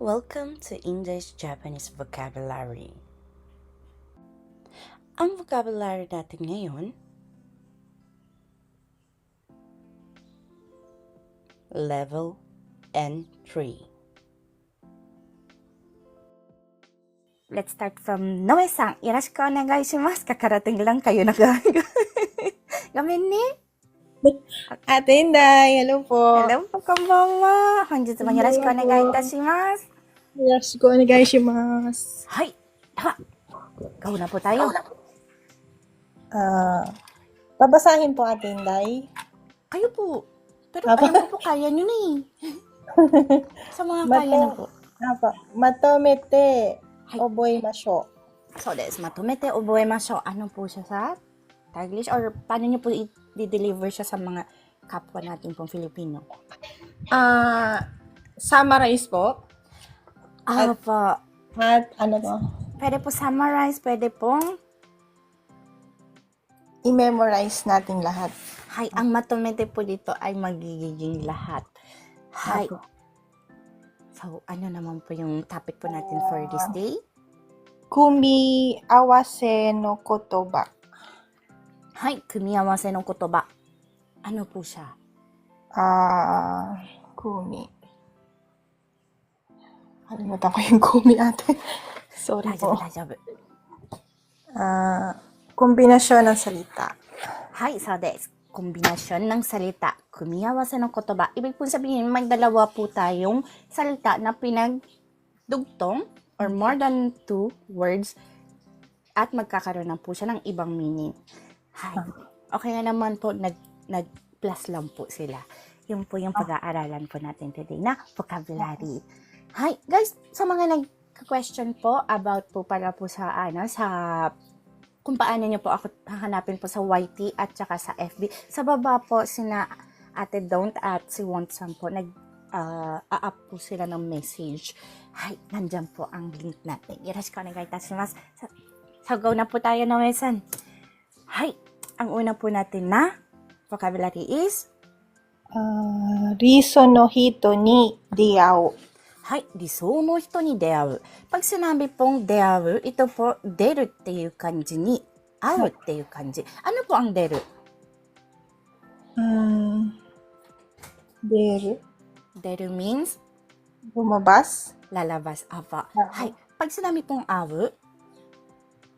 Welcome to English Japanese Vocabulary. Ang vocabulary natin ngayon, level N3. Let's start from Noe-san. よろしくお願いします。Kakarating lang kayo na Gamin ni. Ate Inday, hello po. Hello po, konbanwa. 本日も よろしくお願いいたします。 Yoroshiku onegaishimasu. はい。では、go na po tayo. Ah, babasahin po Ate Inday. Kayo po. Pero Apa? alam ko po, kaya nyo na eh. Sa mga Mato- kaya na po. Apa, matomete Hai. oboimashou. So, des, matumete, oboemashou. Ano po siya sa Taglish? Or paano nyo po i-deliver siya sa mga kapwa natin pong Filipino? Ah, summarize po. Ah, po. At ano po, Pwede po summarize, pwede pong i-memorize natin lahat. Hay, ang matumete po dito ay magiging lahat. Hay. Apo. So, ano naman po yung topic po natin for this day? Kumi awase no kotoba. Hay, kumiawase ng kutoba. Ano po siya? Ah, kumi. Kalimutan ko yung kumi ate. Sorry po. dajabu. Ah, kombinasyon ng salita. Hay, so des. Kombinasyon ng salita. Kumiawase ng kutoba. Ibig po sabihin, may dalawa po tayong salita na pinagdugtong or more than two words at magkakaroon na po siya ng ibang meaning. Hay. Okay na naman po, nag, nag-plus lang po sila. Yun po yung pag-aaralan po natin today na vocabulary. Hi, guys, sa mga nag-question po about po para po sa ano, sa kung paano niyo po ako hahanapin po sa YT at saka sa FB. Sa baba po, sina Ate Don't at si Wonsan po, nag uh, a-up po sila ng message. Hi, nandyan po ang link natin. Yoroshiku onegai itasimasu. Sa, go na po tayo na Wesan. Hi, ang una po natin na vocabulary is Ah, riso no hito ni diao. はい、理想の人に出会う。Pag sinabi pong 出会う、ito po, 出るっていう感じに、会うっていう感じ。Ano po ang 出る Hmm, deru. 出る means Bumabas. lalabas. Apa. Oo. Hay, pag sinabi pong 会う、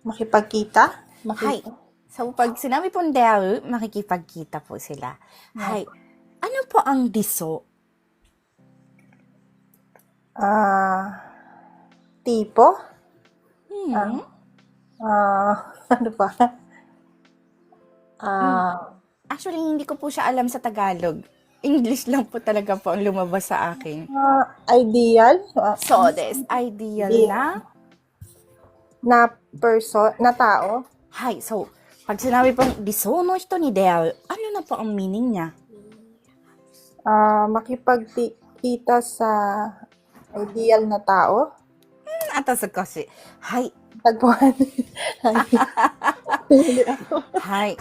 Makipagkita. Hay. Makita. So, pag sinabi pong 出会う, makikipagkita po sila. Hay. Ano po ang diso? ah, tipo? Hmm. Ang, ah, ah ano ba? Ah, hmm. Actually, hindi ko po siya alam sa Tagalog. English lang po talaga po ang lumabas sa akin. ah, ideal? Ah, So, this ideal Ideal. na. na person, na tao? Hi, so, pag sinabi pong disono ito ni Del, ano na po ang meaning niya? ah makipagkita sa ideal na tao. Ata sa kasi. Hi, Tagpuan. Hindi ako. hi.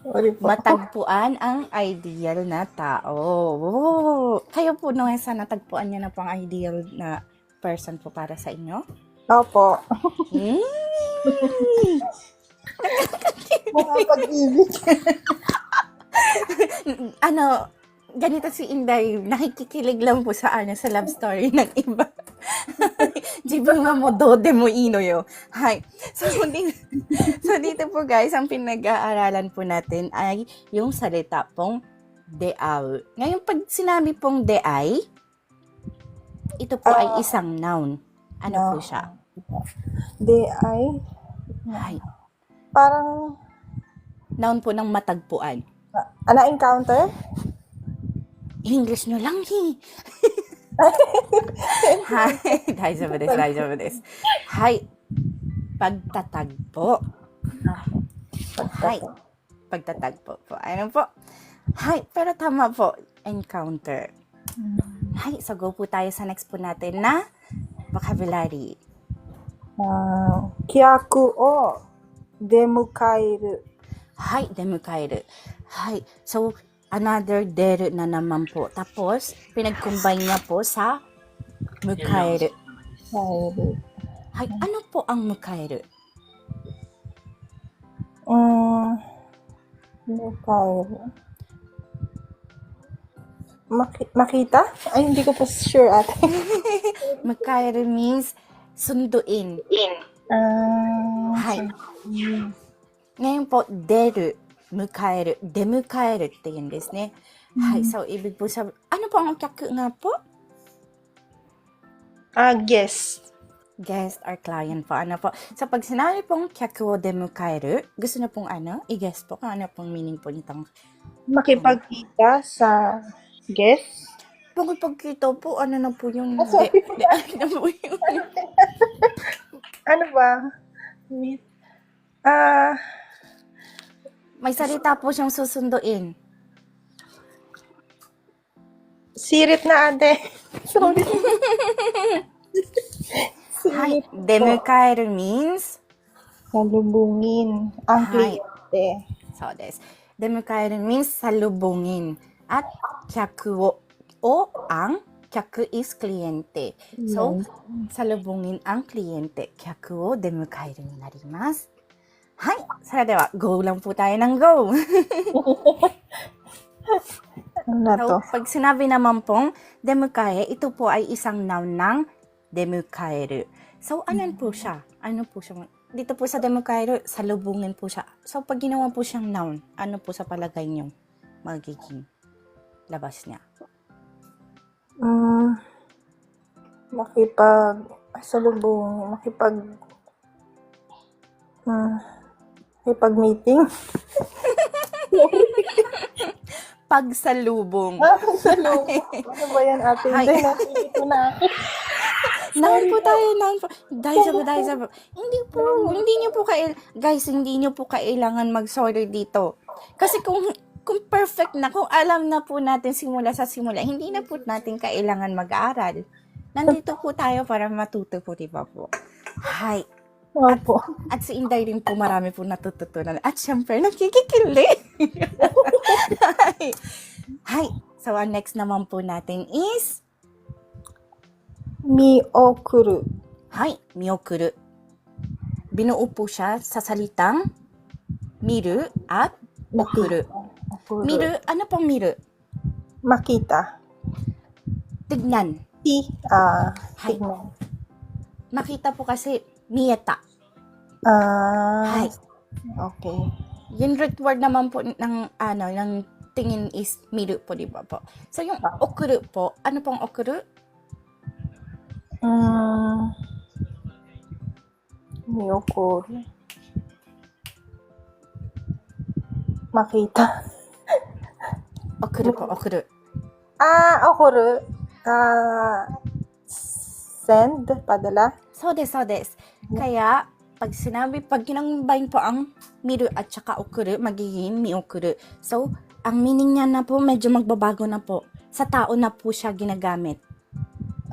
Sorry po. Matagpuan ang ideal na tao. Oh, kayo po, Noesa, natagpuan niya na po ang ideal na person po para sa inyo? Opo. Hmm? Mga pag-ibig. ano, ganito si Inday, nakikikilig lang po sa ano, sa love story ng iba. Jibang mo dode mo ino yo. Hi. So, dito, so dito po guys, ang pinag-aaralan po natin ay yung salita pong deaw. Ngayon, pag sinabi pong deay, ito po ay Ah. isang noun. Ano po No. siya? Di ay, Ay, parang, noun po ng matagpuan. ah, na-encounter? English nyo lang, hi. Hi. 大丈夫です、大丈夫です。はい。Pagtatagpo. Hi. Pagtatagpo po. Ano po? Hi. Pero tama po. Encounter. Hi. So, go po tayo sa next po natin na vocabulary. Ah, kiyaku o demukaeru. Hi. Demukaeru. Hi. So, another dere na naman po. Tapos, pinag-combine niya po sa Mukairu. Ay, ano po ang Mukairu? Uh, ah, Mukairu. Maki- makita? Ay, hindi ko pa sure ate. Mukairu means sunduin. In. Uh, Hi. Ngayon po, deru. mukaeru, demukaeru って言うんですね。はい、so ibig po sabihin, ano po ang kyaku nga po? ah, guess. Guest or client po. Ano po? So pag sinabi pong kyaku o demukaeru, gusto na pong ano, i-guess po kung ano pong meaning po nitong Makipagkita sa guess. Pag pagkita po, ano na po yung... Ah, sorry. de- de- ano na po yung... Ano ba? Meet. Ah, may salita po siyang susunduin. sirit na ate. Sorry. Hi. Demukaeru means... Salubungin ang Hi. kliyente. So des. Demukaeru means salubungin. At kyaku o, o ang kyaku is kliyente. So, salubungin ang kliyente. Kyaku o demukaeru ni narimasu. Hay. Sa de wa, go lang po tayo ng go. Ano na to? So, pag sinabi naman pong demukae, ito po ay isang noun ng demukaeru. So, anan po siya? Ano po siya? Dito po sa demukaeru, salubungin po siya. So, pag ginawa po siyang noun, ano po sa palagay niyo magiging labas niya? Mm, makipag salubong, makipag mm, makipag meeting. Pagsalubong. Ah, salubong. ano ba yan ate? Hi. Hindi, nakikita na ako. Noun po tayo, noun po. Daisabu, daisabu. Hindi po, hindi niyo po kail, guys, hindi niyo po kailangan mag-sorry dito. Kasi kung kung perfect na, kung alam na po natin simula sa simula, hindi na po natin kailangan mag-aaral. Nandito po tayo para matuto po, di ba po? Hi. Opo. At si Inday rin po marami po natututunan. At syempre, nakikikili. Hi. Hi. So, ang next naman po natin is, Mi okuru. Hi, miyokuru. Binuo po siya sa salitang miru at okuru. Okuru. Miru, ano pong miru? Makita. Tignan. Ti. Ah, Hi. tignan. Makita po kasi mieta. Ah, Hi. okay. Yung root word naman po ng ano, ng tingin is miru po, di ba po? So, yung okuru po, ano pong okuru? Mm, mi okuru. Makita. Okuru po, okuru. Ah, okuru. Ah, send, padala. So des, so des. Kaya, pag sinabi, pag ginambine po ang miru at saka okuru, magiging miokuru. So, ang meaning niya na po, medyo magbabago na po. Sa tao na po siya ginagamit.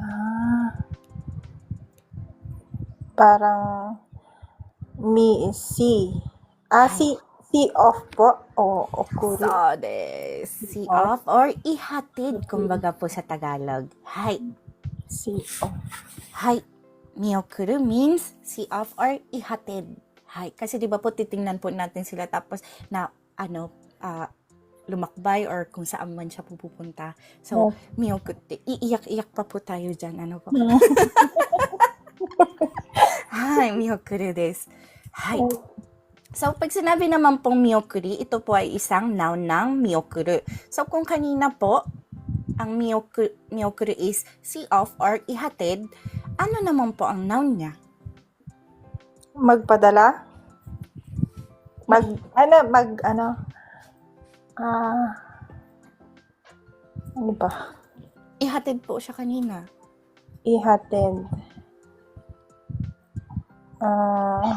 Ah, parang me is see. Ah, see, see off po. O, okuru. So des. See off or ihatid, kumbaga po sa Tagalog. Hi. See off. Hi. Miokuru means see off or ihatid. Hi. Kasi di ba po titingnan po natin sila tapos na ano, ah, lumakbay or kung saan man siya pupunta. So, Oh. miyokutte. Iiyak-iyak pa po tayo dyan. Ano po? Hi, miyokuru des. Hi. So, pag sinabi naman pong miyokuri, ito po ay isang noun ng miyokuru. So, kung kanina po, ang miyokuru, miyokuru is see off or ihatid, ano naman po ang noun niya? Magpadala? Mag, ano, mag, ano? Ah, ano ba? Ihatid po siya kanina. Ihatid. Ah,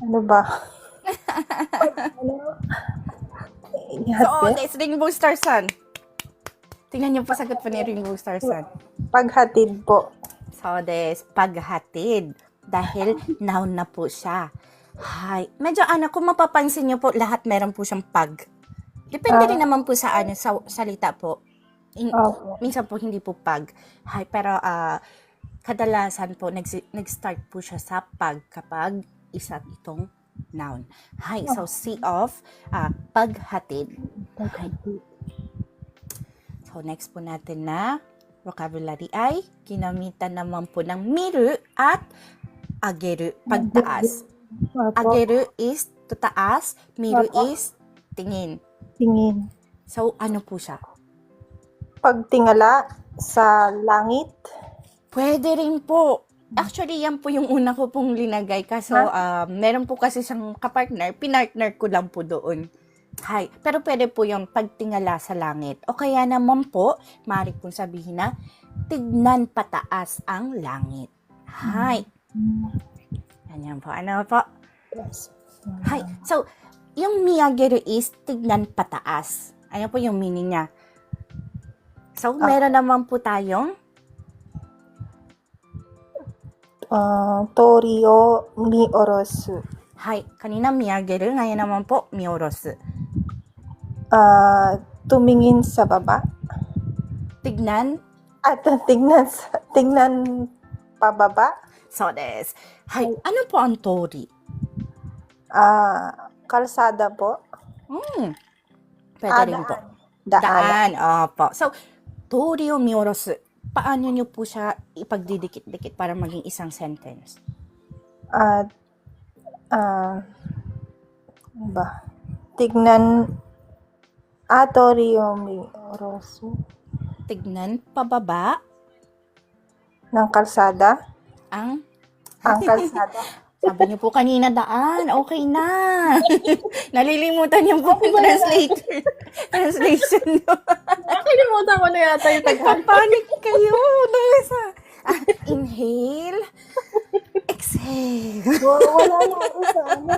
ano ba? ano? So, Ihatid? that's Rainbow Star Sun. Tingnan niyo po sagot po ni Rainbow Star Sun. Paghatid po. So, des, paghatid. Dahil noun na po siya. Hi. Medyo ano, kung mapapansin niyo po, lahat meron po siyang pag. Depende Ah. rin naman po sa ano, sa salita po. In- Opo. minsan po hindi po pag. Hay, pero ah, kadalasan po nag- nag-start po siya sa pag kapag isa itong noun. Hay, so see of ah, paghatid. Hay. So next po natin na vocabulary ay ginamitan naman po ng miru at ageru, pagtaas. Ageru is tutaas, miru is tingin. Tingin. So ano po siya? Pagtingala sa langit. Pwede rin po. Actually, yan po yung una ko pong linagay. Kaso, um, meron po kasi siyang kapartner. Pinartner ko lang po doon. Hay. Pero pwede po yung pagtingala sa langit. O kaya naman po, maaari pong sabihin na, tignan pataas ang langit. Hay. Ganyan po. Ano po? Yes. Hay. So, yung miyageru is tignan pataas. Ano po yung meaning niya? So, meron naman po tayong Ah, tori o mi orosu. Hay, kanina miyageru, ngayon naman po miorosu. Ah, tumingin sa baba. Tignan, At tingnan sa, tingnan pababa. so des. Hay, ano po ang tori? Ah, kalsada po. Hmm. Pwede Ah, rin po. Daan. Daan, opo. So, tori o miorosu. Paano nyo po siya ipagdidikit-dikit para maging isang sentence? At ah, ano ba? Tignan ah, orosu Tignan pababa ng kalsada. ang Ang kalsada. Sabi niyo po kanina daan, okay na. Nalilimutan niyo po yung translator. Translation niyo. Nakalimutan ko na yata yung Nagpapanik kayo. Dahil sa ah, inhale, exhale. Wala na ako sa ano.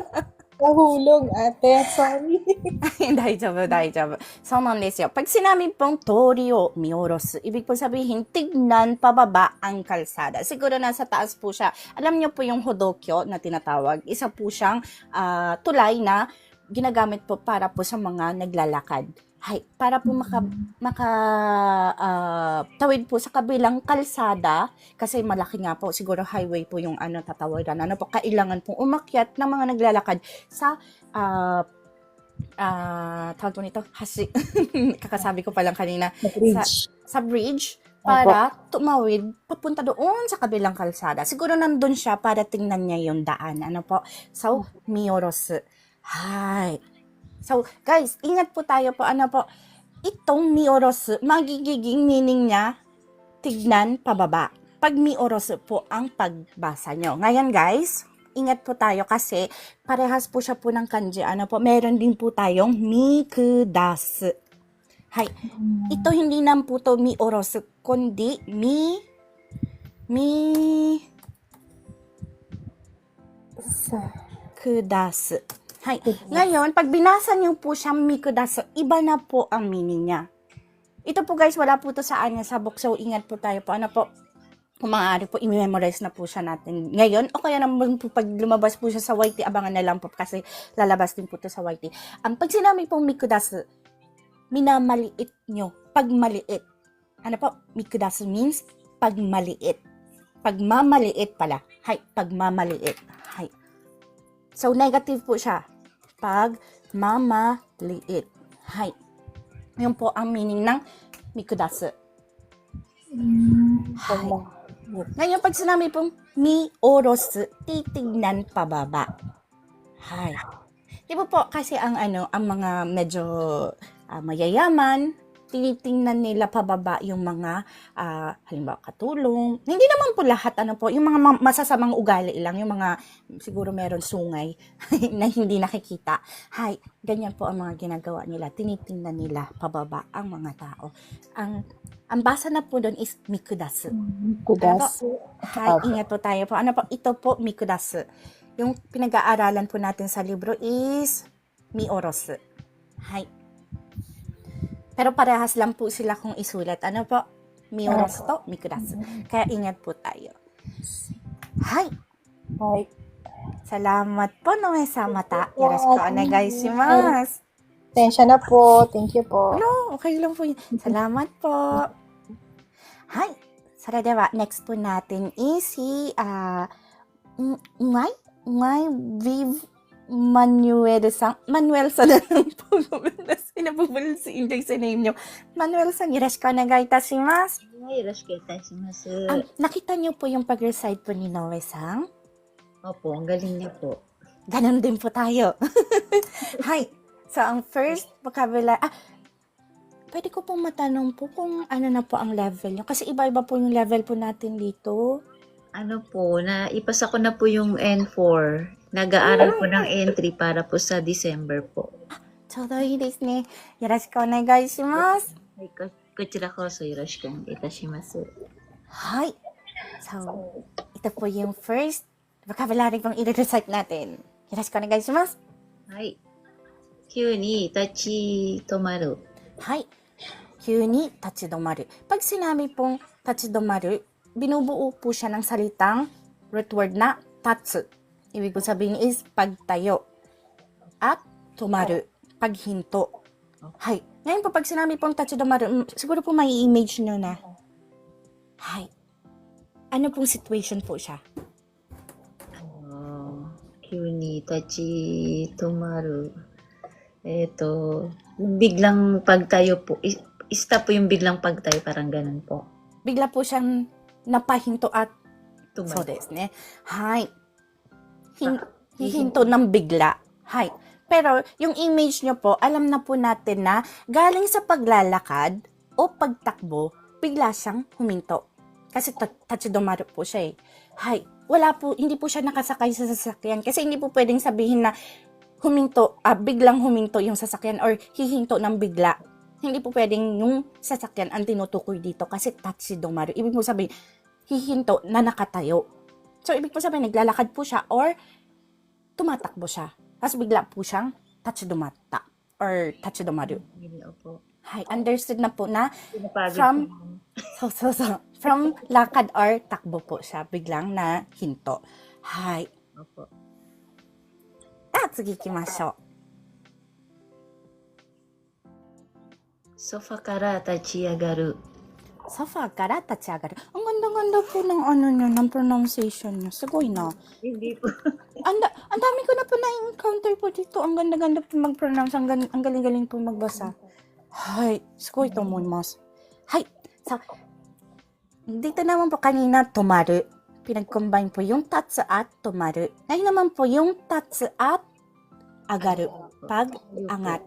Nahulog, ate. Sorry. 大丈夫、大丈夫。そうなんですよ。Pag sinabi pong tori o mioros, ibig po sabihin, tignan pababa ang kalsada. Siguro nasa taas po siya. Alam niyo po yung hodokyo na tinatawag. Isa po siyang ah, tulay na ginagamit po para po sa mga naglalakad. Hay, para po maka, maka ah, tawid po sa kabilang kalsada kasi malaki nga po siguro highway po yung ano tatawaran ano po kailangan pong umakyat ng mga naglalakad sa ah ah tawag po nito hasi kakasabi ko pa lang kanina Bridge. sa bridge para tumawid papunta doon sa kabilang kalsada. Siguro nandun siya para tingnan niya yung daan. Ano po? So, miyoros. Hi. So, guys, ingat po tayo po. Ano po? Itong miyoros, magiging meaning niya, tignan pababa. Pag miyoros po ang pagbasa nyo. Ngayon, guys, ingat po tayo kasi parehas po siya po ng kanji. Ano po? Meron din po tayong mikudasu. Hay. Ito hindi naman po to mi oros, kundi mi mi kudasu. Hay. Ngayon, pag binasa niyo po siyang mi kudasu, iba na po ang meaning niya. Ito po guys, wala po to sa anya sa book. So, ingat po tayo po. Ano po? Kung maaari po, i-memorize na po siya natin ngayon. O kaya naman po, pag lumabas po siya sa YT, abangan na lang po kasi lalabas din po to sa YT. Ang pag sinabi pong mikudasu, minamaliit nyo. Pag maliit. Ano po? Mikudasu means pagmaliit. Pagmamaliit pala. Hay, pagmamaliit. Hay. So, negative po siya. Pagmamaliit. Hay. Yun po ang meaning ng mikudasu. Hay. Ngayon, pag sinabi pong mi oros, titignan pababa. Hay. Di ba po, kasi ang ano, ang mga medyo ah, mayayaman, tinitingnan nila pababa yung mga, ah, halimbawa, katulong. Hindi naman po lahat, ano po, yung mga ma- masasamang ugali lang, yung mga, siguro meron sungay na hindi nakikita. Hay, ganyan po ang mga ginagawa nila. Tinitingnan nila pababa ang mga tao. Ang, ang basa na po doon is mikudasu. kudasu. Hay, ingat po tayo po. Ano po, ito po, mikudasu. Yung pinag-aaralan po natin sa libro is mi oros. Hay. Pero parehas lang po sila kung isulat. Ano po? Mi oros to, mikudasu. Kaya ingat po tayo. Hay. Ay, Salamat po, no, sa mata. Yoroshiku onegai shimasu. Tensya na po. Thank you po. No, okay lang po yun. Salamat po. Hi. So, dewa, next po natin is si, ah, uh, Ngay? Ngay Viv Manuel San, Manuel San lang po. Pinabubulil si Inday sa name niyo. Manuel San, yoroshiku onegai itashimasu. Yoroshiku itashimasu. Um, nakita niyo po yung pag-recite po ni Noe San? Opo, ang galing niya po. Ganon din po tayo. Hi. So, ang first vocabulary, ah, pwede ko pong matanong po kung ano na po ang level nyo. Kasi iba-iba po yung level po natin dito. Ano po, na ipasa ko na po yung N4. Nag-aaral po ng N3 para po sa December po. ちょうどいいですね。よろしくお願いします。はい、ここちらこそよろしくお願いいたします。はい。So, ito po yung first vocabulary pong i-recite natin. よろしくお願いします。はい。急に立ち止まる。はい。急に立ち止まる。Pag sinabi pong 立ち止まる, binubuo po siya ng salitang root word na tatsu. Ibig po sabihin is pagtayo. At tumaru. Paghinto. Hay. Ngayon po, pag sinabi pong tatsu domaru, mm, siguro po may image nyo na. Hay. Ano pong situation po siya? あの急に立ち止まる。えっ、と、biglang pagtayo po. I- Stop po yung biglang pagtayo, parang ganun po. Bigla po siyang napahinto at So Tumayo. ですね。はい。Hin- hihinto ng bigla. Hay. Pero, yung image nyo po, alam na po natin na galing sa paglalakad o pagtakbo, bigla siyang huminto. Kasi ta- tachidomaru po siya eh. Hay. Wala po, hindi po siya nakasakay sa sasakyan. Kasi hindi po pwedeng sabihin na huminto, ah, biglang huminto yung sasakyan or hihinto ng bigla. Hindi po pwedeng yung sasakyan ang tinutukoy dito kasi tachidomaru. Ibig mo sabihin, hihinto na nakatayo. So, ibig po sabihin, naglalakad po siya or tumatakbo siya. Tapos bigla po siyang tachidumata or tachidumaru. Opo. Hi, understood na po na from so, so, so, from lakad or takbo po siya biglang na hinto. Hi. Opo. Ah, tsugi ikimashou. Sofa kara tachiyagaru Sofa から立ち上がる。う。ソファーから立ち上がる。Ang ganda-ganda po ng ano niya, ng pronunciation niya. Sugoi na. Hindi po. Ang, da- ang dami ko na po na-encounter po dito. Ang ganda-ganda po mag-pronounce. Ang, gan- ang galing-galing po magbasa. Hay, sugoi to omoimasu. Hay, so, dito naman po kanina, tumaru. Pinag-combine po yung tatsu at tumaru. Ngayon naman po yung tatsu at agaru. Pag-angat.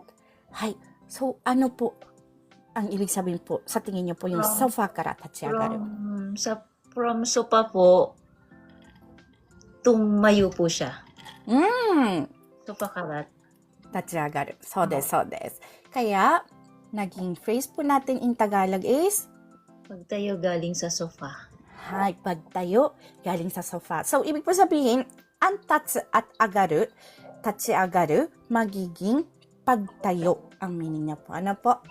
Hay, so ano po ang ibig sabihin po, sa tingin niyo po yung from, sofa karata tiyagaro? From, sa, from sopa po, tumayo po siya. Mm. Sofa karat. Tachiyagaru. So des, so des. Kaya, naging phrase po natin in Tagalog is? Pagtayo galing sa sofa. Hay, pagtayo galing sa sofa. So, ibig po sabihin, ang tatsu at agaru, tatsi agaru, magiging pagtayo ang meaning niya po. Ano po?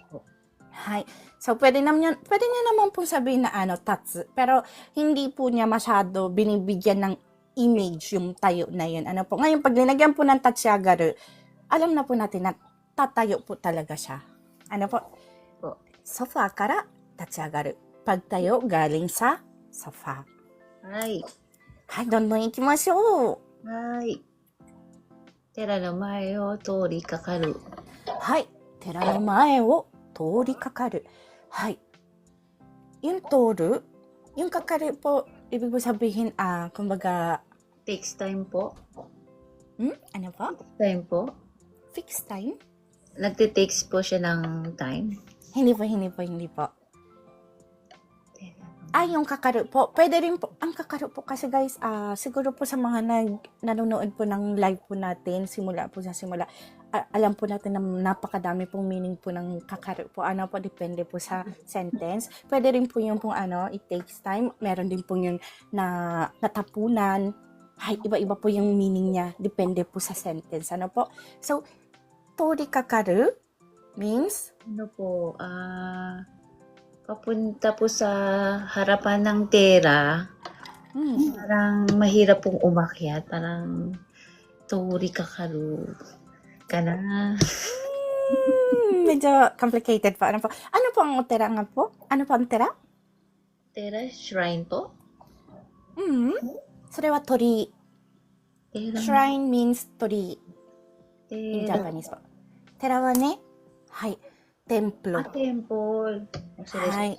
Hay. So, pwede naman, pwede niya naman po sabihin na ano, tatsu. Pero, hindi po niya masyado binibigyan ng image yung tayo na yun. Ano po? Ngayon, pag linagyan po ng tatsi agaru, alam na po natin na tatayo po talaga siya. Ano po? Po. Sofa kara tatsi agaru. Pagtayo galing sa sofa. はい。はい、どんどん行きましょう。はい。寺の前を通りかかる。はい、寺の前を 通りかかる。はい。Yung toro, yung kakari po, ibig po sabihin, ah, kumbaga, takes time po. hmm? Ano po? Time po. Fixed time? Nagte-takes po siya ng time. Hindi po, hindi po, hindi po. Ah, yung kakaru po. Pwede rin po. Ang kakaru po kasi guys, ah, siguro po sa mga nag, nanonood po ng live po natin, simula po sa simula, ah, alam po natin na napakadami pong meaning po ng kakaru po. Ano po, depende po sa sentence. Pwede rin po yung pong ano, it takes time. Meron din po yung na, natapunan. Ay, iba-iba po yung meaning niya. Depende po sa sentence. Ano po? So, tori kakaru means Ano po, ah, papunta po sa harapan ng tera, hmm, parang mahirap pong umakyat. Parang turi kakaru ka na. mm, medyo complicated po. Ano po? Ano po ang tera nga po? Ano po ang tera? Tera shrine po? Mm. So, wa tori. Shrine means tori. In Japanese po. Tera wa ne? Hai. Templo. Ah, temple. Hai.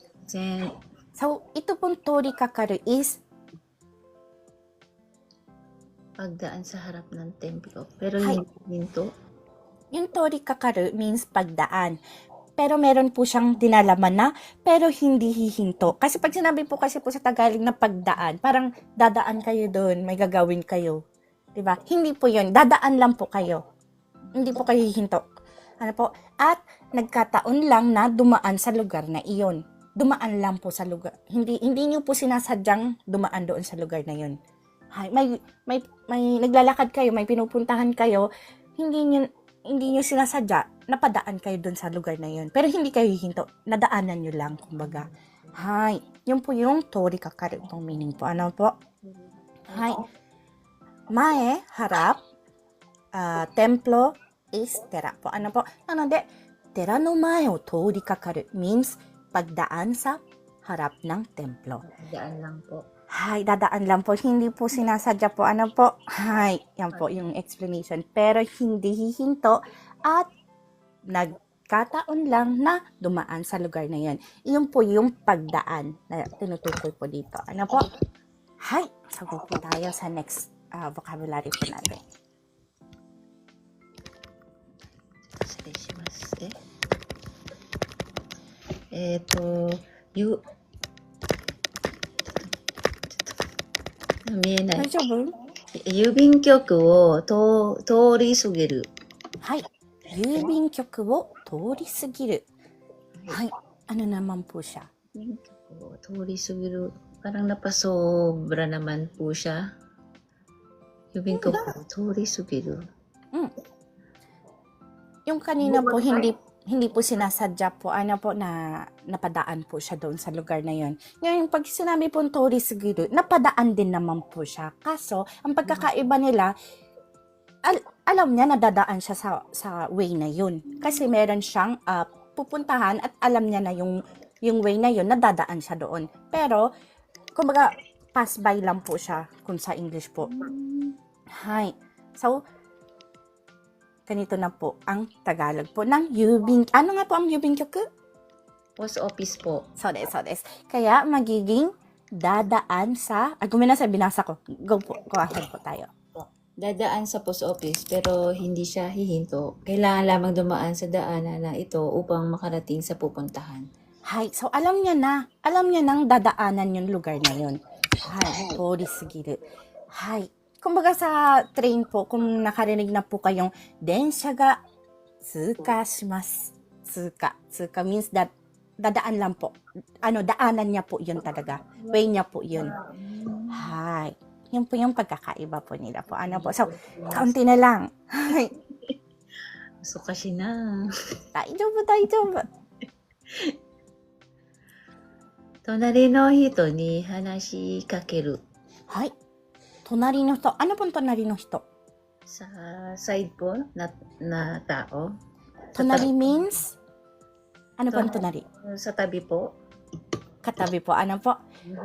So, ito pong tori kakaru is pagdaan sa harap ng templo. Pero hindi minto. Yung tori kakaru means pagdaan. Pero meron po siyang dinalaman na, pero hindi hihinto. Kasi pag sinabi po kasi po sa Tagalog na pagdaan, parang dadaan kayo doon, may gagawin kayo. 'di ba? Hindi po 'yon. Dadaan lang po kayo. Hindi po kayo hihinto. Ano po? At nagkataon lang na dumaan sa lugar na iyon. Dumaan lang po sa lugar. Hindi hindi niyo po sinasadyang dumaan doon sa lugar na 'yon. Hay, may may may naglalakad kayo, may pinupuntahan kayo, hindi niyo hindi niyo sinasadya, napadaan kayo doon sa lugar na yun. Pero hindi kayo hihinto, nadaanan niyo lang, kumbaga. Hay, yun po yung tori kakaru itong meaning po. Ano po? Hay. Mae, harap. Ah, templo is tera po. Ano po? Nanode, tera no mae o tori kakaru means pagdaan sa harap ng templo. Pagdaan lang po. Hay, dadaan lang po. Hindi po sinasadya po. Ano po? Hay, yan po yung explanation. Pero hindi hihinto at nagkataon lang na dumaan sa lugar na yun. Iyon po yung pagdaan na tinutukoy po dito. Ano po? Hay, sagot po tayo sa next ah, vocabulary po natin. 失礼しますね。えっ、と、ゆ、 見えない。郵便局を通,通り過ぎる。はい。郵便局を通り過ぎる。はい。あの、ナマンプーシャ。通り過ぎる。パランナパソ、ブラナマンプーシャ。郵便局を通り過ぎる。うん。4カニのポヒンリップ。Hindi po sinasadya po, ano po, na napadaan po siya doon sa lugar na yon. Ngayon, pag sinabi po Tori Sugiru, napadaan din naman po siya. Kaso, ang pagkakaiba nila, al- alam niya na dadaan siya sa, sa way na yun. Kasi meron siyang ah, pupuntahan at alam niya na yung, yung way na yun, nadadaan siya doon. Pero, kumbaga, pass by lang po siya kung sa English po. Hi. So, ganito na po ang Tagalog po ng Yubing. Ano nga po ang Yubing Kyoku? Post office po. So des, so des. Kaya magiging dadaan sa, ay gumina sa binasa ko. Go po, go ahead po tayo. dadaan sa post office pero hindi siya hihinto. Kailangan lamang dumaan sa daanan na ito upang makarating sa pupuntahan. Hi, so alam niya na, alam niya nang dadaanan yung lugar na yun. Hi, tori sugiru. Hi, kumbaga sa train po, kung nakarinig na po kayong densya ga tsuka shimasu. Tsuka. Tsuka means that dadaan lang po. Ano, daanan niya po yun talaga. Way niya po yun. Hi. Yun po yung pagkakaiba po nila po. Ano po. So, kaunti na lang. Hi. So kasi na. 大丈夫、大丈夫。隣の人に話しかける。はい。 隣の人。ano pong 隣の人 Sa side po na, na tao. Sa, Tonari means? Ano po ang tonari? tabi, sa tabi po. Katabi po. Ano po?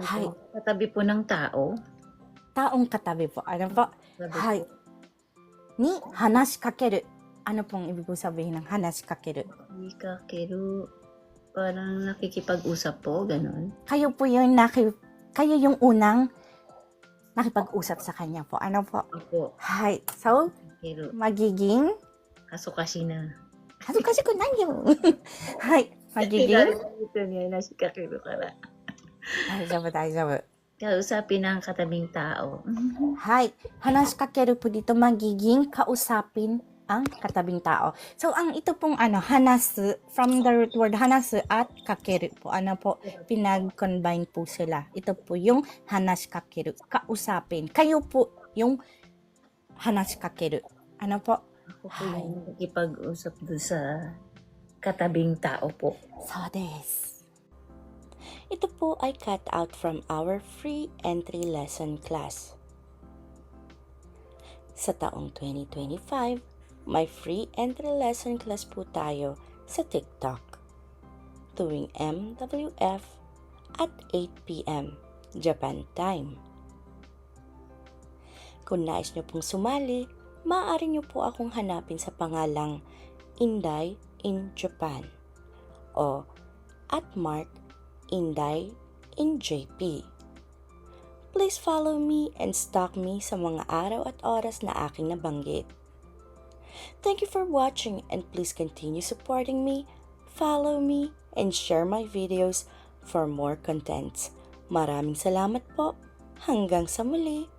Hay. Sa tabi po ng tao. Taong katabi po. Ano po? Sabi Hay. po, Ni hanashikakeru. Ano pong ibig po sabihin ng hanashikakeru? Ikakeru. Parang nakikipag-usap po, ganun. Kayo po yung naki, kayo yung unang nakipag-usap sa kanya po. Ano po? Opo. Hi. So, Pero, magiging? kasukasi na. Kaso kasi ko nang yun. Hi. Magiging? Ito niya, nasikakilo ka na. Ay, sabi tayo, sabi. Kausapin ang katabing tao. Hi. Hanas kakeru po dito magiging kausapin ang katabing tao. So, ang ito pong ano, hanasu, from the root word hanasu at kakeru po, ano po, pinag-combine po sila. Ito po yung hanashikakeru, kausapin. Kayo po yung hanashikakeru. Ano po? Ako po yung nakikipag-usap doon sa katabing tao po. So des. Ito po ay cut out from our free entry lesson class. Sa taong 2025, may free entry lesson class po tayo sa TikTok. Tuwing MWF at 8pm Japan time. Kung nais nyo pong sumali, maaari nyo po akong hanapin sa pangalang Inday in Japan o at Mark Inday in JP. Please follow me and stalk me sa mga araw at oras na aking nabanggit. Thank you for watching and please continue supporting me, follow me, and share my videos for more contents. Maraming salamat po. Hanggang sa muli.